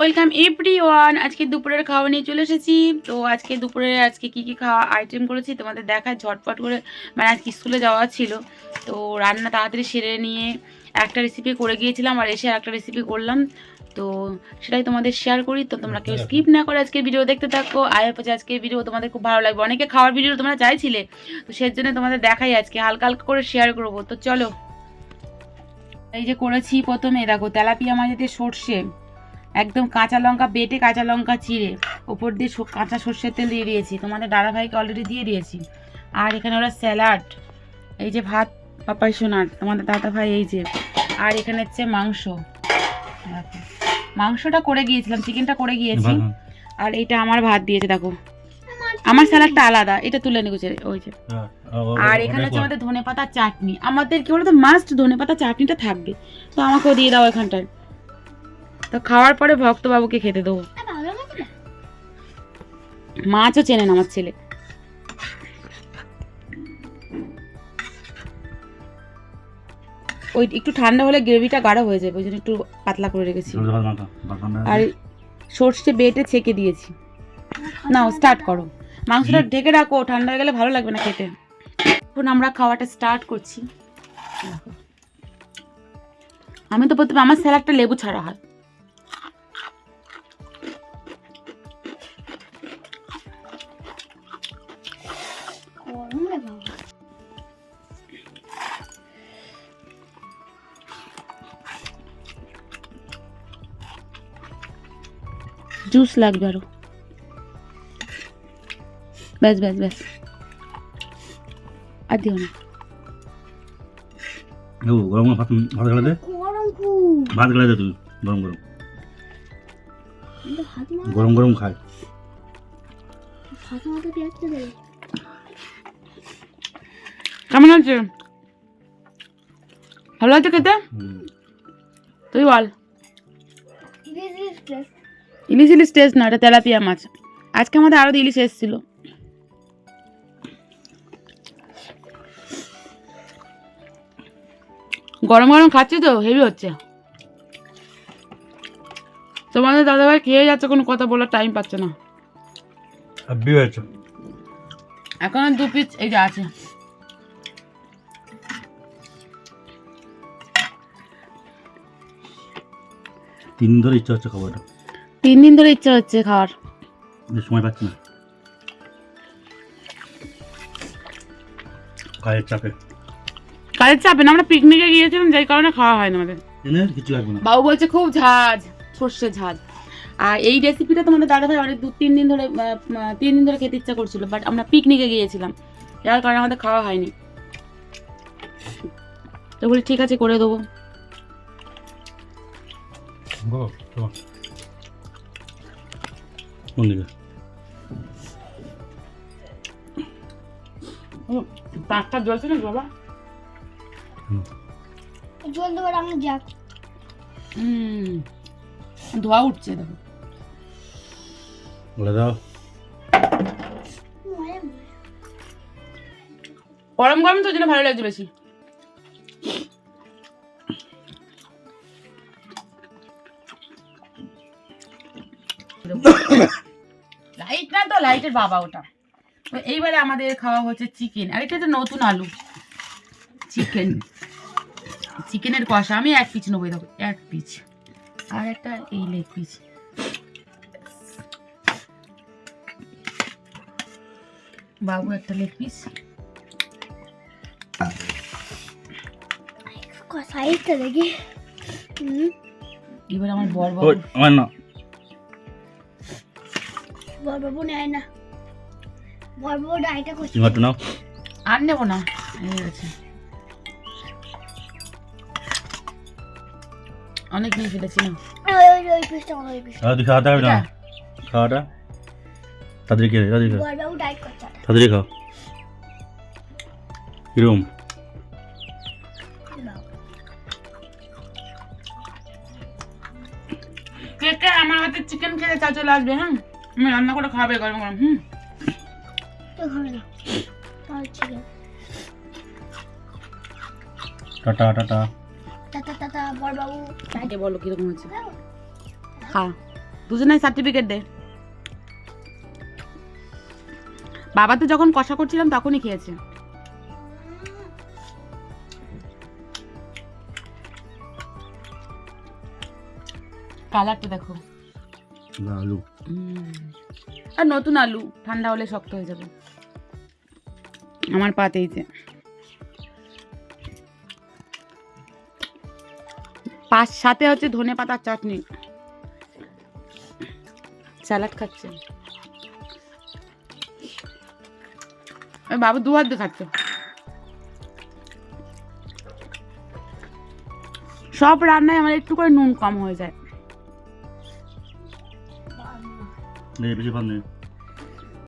Welcome every one আজকে দুপুরের খাওয়া নিয়ে চলে এসেছি। তো আজকে দুপুরে আজকে কি কি খাওয়া আইটেম করেছি তোমাদের দেখায়, ঝটপট করে। মানে আজকে স্কুলে যাওয়া ছিল। তো রান্না তাড়াতাড়ি সেরে নিয়ে একটা রেসিপি করে গিয়েছিলাম আর এসে একটা রেসিপি করলাম। তো সেটাই তোমাদের শেয়ার করি। তো তোমরা কেউ স্কিপ না করে আজকে ভিডিও দেখতে থাকো। হোপ যে আজকে ভিডিও তোমাদের খুব ভালো লাগবে। অনেকে খাওয়ার ভিডিও তোমরা চাইছিলে। তো সেই জন্য তোমাদের দেখাই আজকে। হালকা হালকা করে শেয়ার করব। তো চলো। এই যে করেছি প্রথমে, দেখো, তেলাপিয়া মাঝেতে সর্ষে। একদম কাঁচা লঙ্কা বেটে কাঁচা লঙ্কা চিড়ে। ওপর দিয়ে কাঁচা সর্ষের তেল দিয়ে দিয়েছি। তোমাদের দাদা ভাইকে অলরেডি দিয়ে দিয়েছি। আর এখানে ওরা স্যালাড এই যে ভাত পাপাই সোনার তোমাদের দাদা ভাই এই যে। আর এখানে হচ্ছে মাংস। মাংসটা করে গিয়েছিলাম চিকেনটা করে গিয়েছি। আর এইটা আমার ভাত দিয়েছে দেখো। আমার স্যালাডটা আলাদা এটা তুলে নিয়েছে ওই যে। আর এখানে হচ্ছে আমাদের ধনে পাতা চাটনি। আমাদের কি বলতো মাস্ট ধনে পাতা চাটনিটা থাকবে। তো আমাকেও দিয়ে দাও এখানটায়। তো খাওয়ার পরে ভক্তবাবুকে খেতে দেবো। মাছও চেনেন আমার ছেলে। ওই একটু ঠান্ডা হলে গ্রেভিটা গাঢ় হয়ে যাবে ওই জন্য একটু পাতলা করে রেখেছি। আর সর্ষে বেটে ছেঁকে দিয়েছি। নাও স্টার্ট করো। মাংসটা ঢেকে রাখো ঠান্ডা হয়ে গেলে ভালো লাগবে না খেতে। এখন আমরা খাওয়াটা স্টার্ট করছি। আমি তো প্রথমে আমার স্যালাডটা লেবু ছাড়া হয়। জুস লাগবে আরও। ব্যাস ব্যাস ব্যাস। আর দিও না। ও গরম গরম ভাত ভাত গেলে দে। গরম ভাত গেলে দে তুই গরম গরম। গরম গরম খায়। কেমন আছে? ভালো আছে খেতে? তুই বল। ইলিশ ইলিশ টেস্ট না এটা তেলাপিয়া মাছ। আজকে আমাদের আরও ইলিশ এসেছিল। গরম গরম খাচ্ছি তো হেভি হচ্ছে। তোমাদের দাদাভাই খেয়ে যাচ্ছে কোনো কথা বলার টাইম পাচ্ছে না। এখন দু পিস এই যে আছে। তিন ধরে ইচ্ছা হচ্ছে খাব এটা তিন দিন ধরে ইচ্ছা হচ্ছে খাওয়ার। সময় পাচ্ছি না। কাজের চাপে। কাজের চাপে না আমরা পিকনিকে গিয়েছিলাম যাই কারণে খাওয়া হয় না আমাদের কিছু লাগবে না। বাবু বলছে খুব ঝাঁজ সর্ষে ঝাঁজ। আর এই রেসিপিটা তোমাদের দাদা ভাই অনেক দু তিন দিন ধরে তিন দিন ধরে খেতে ইচ্ছা করছিল বাট আমরা পিকনিকে গিয়েছিলাম। যার কারণে আমাদের খাওয়া হয়নি। তো বলি ঠিক আছে করে দেবো। কোন দিকে পাঁচটা জ্বলছে না বাবা জল দেবার আমি যাক হুম ধোয়া উঠছে দেখো বলে দাও গরম গরম তো ওই জন্য ভালো লাগছে বেশি লাইট না তো লাইটের বাবা ওটা। তো এইবারে আমাদের খাওয়া হচ্ছে চিকেন আর এটা নতুন আলু। চিকেন চিকেনের কষা। আমি এক পিস নেব এই দেখো এক পিস আর একটা এই লেগ পিস বাবু একটা লেগ পিস সাইডটা দেখি। হুম। এবার আমার বর বাবু। আমার না। বরবাবু নেয় না। বরবাবু ডাইটা করছে। নাও। আর নেব না। এই অনেক নিয়ে ফেলেছি না। ওই খাওয়াতে হবে খাওয়াটা? খাও। তাড়াতাড়ি খাও? কিরম কে কে আমার হাতে চিকেন খেতে চা চলে আসবে হ্যাঁ? আমি রান্না করে খাবে গরম গরম হুম? Tata tata. টাটা টাটা বরবাবু আগে বলো কীরকম হচ্ছে খা। দুজনে সার্টিফিকেট দে। বাবা তো যখন কষা করছিলাম তখনই খেয়েছে। কালারটা দেখো। আলু। আর নতুন আলু, ঠান্ডা হলে শক্ত হয়ে যাবে। আমার পাতেইতে পাঁচ সাথে হচ্ছে ধনে পাতার চাটনি। স্যালাড খাচ্ছে। বাবু, দু হাত খাচ্ছে। সব রান্নায় আমার একটু করে নুন কম হয়ে যায়। দেখি বেশি ভাত নেই